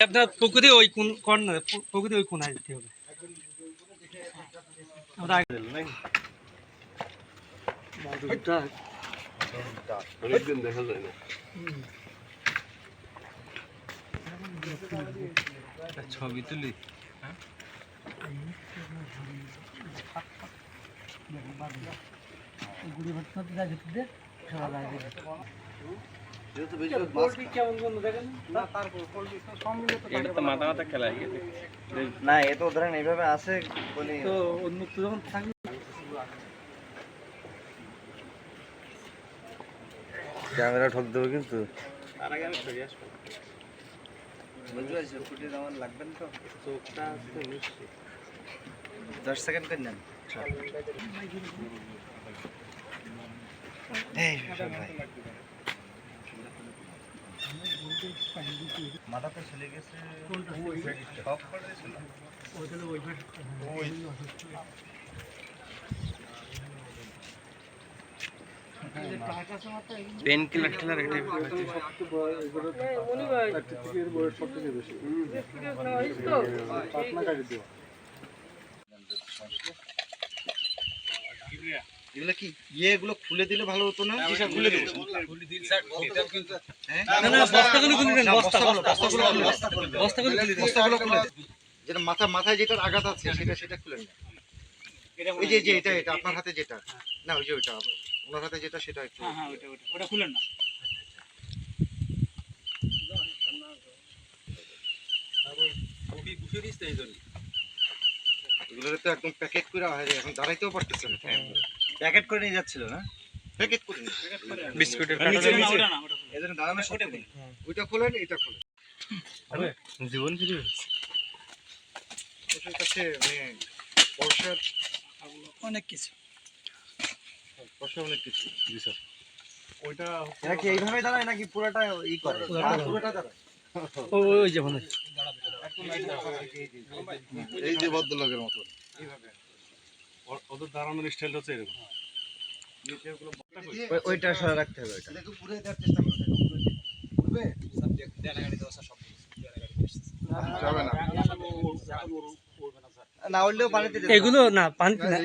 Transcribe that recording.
আপনার প্রকৃতি ওই কোন কর্নার প্রকৃতি ওই কোনায় যেতে হবে। ছবি তুলি। হ্যাঁ? এটা তো মাথা মাথা খেলা হয়ে গেছে না এ তো ধরেন এইভাবে আছে বলি তো উন্মুক্ত যখন থাকবে ক্যামেরা ঠক দেবে কিন্তু তার আগে আমি সরিয়ে আসব বুঝতে পারছি ফুটেজ আমার লাগবে না তো চোখটা আসতে মিশছে দশ সেকেন্ড করে নেন এই ভাই। মাথাতে চলে গেছে সব করে দিয়েছিল। পেন কিলার টিলার এটা এগুলো কি? ইয়ে এগুলো খুলে দিলে ভালো হতো না? খুলে দেবো? হ্যাঁ? না না বস্তাগুলো খুলে দেন বস্তাগুলো, বস্তাগুলো বস্তাগুলো খুলে দেন বস্তাগুলো খুলে দেন। যেটা মাথা মাথায় যেটার আঘাত আছে সেটা সেটা খুলে নেন ওই যে যে এটা এটা আপনার হাতে যেটা। না ওই যে ওইটা ওনার হাতে যেটা সেটা একটু হ্যাঁ ওটা ওটা ওটা খুলেন না এগুলো তো একদম প্যাকেট করে হয় এখন দাঁড়াইতেও পারতেছে না। হ্যাঁ। প্যাকেট করে নিয়ে যাচ্ছিল না? প্যাকেট করে নিয়ে বিস্কুটের। এজন্য দাঁড়ানো শক্তি নেই। ওইটা খোলেন এটা খোলেন। জীবন ফিরে ওটার কাছে মানে পয়সার অনেক কিছু। পয়সা অনেক কিছু। জি স্যার। ওইটা এরা কি এইভাবে দাঁড়ায় নাকি পুরোটা ই করে? পুরোটা দাঁড়ায়। ওই যে মনে এই যে ভদ্রলোকের মতো। ওদের দাঁড়ানোর স্টাইল হচ্ছে এরকম। ওইটা সরা রাখতে হবে ওইটা। দেখো পুরো দেওয়ার চেষ্টা করো দেখো পুরবে যাবে না। না। উঠলেও পানিতে এগুলো না পানি না।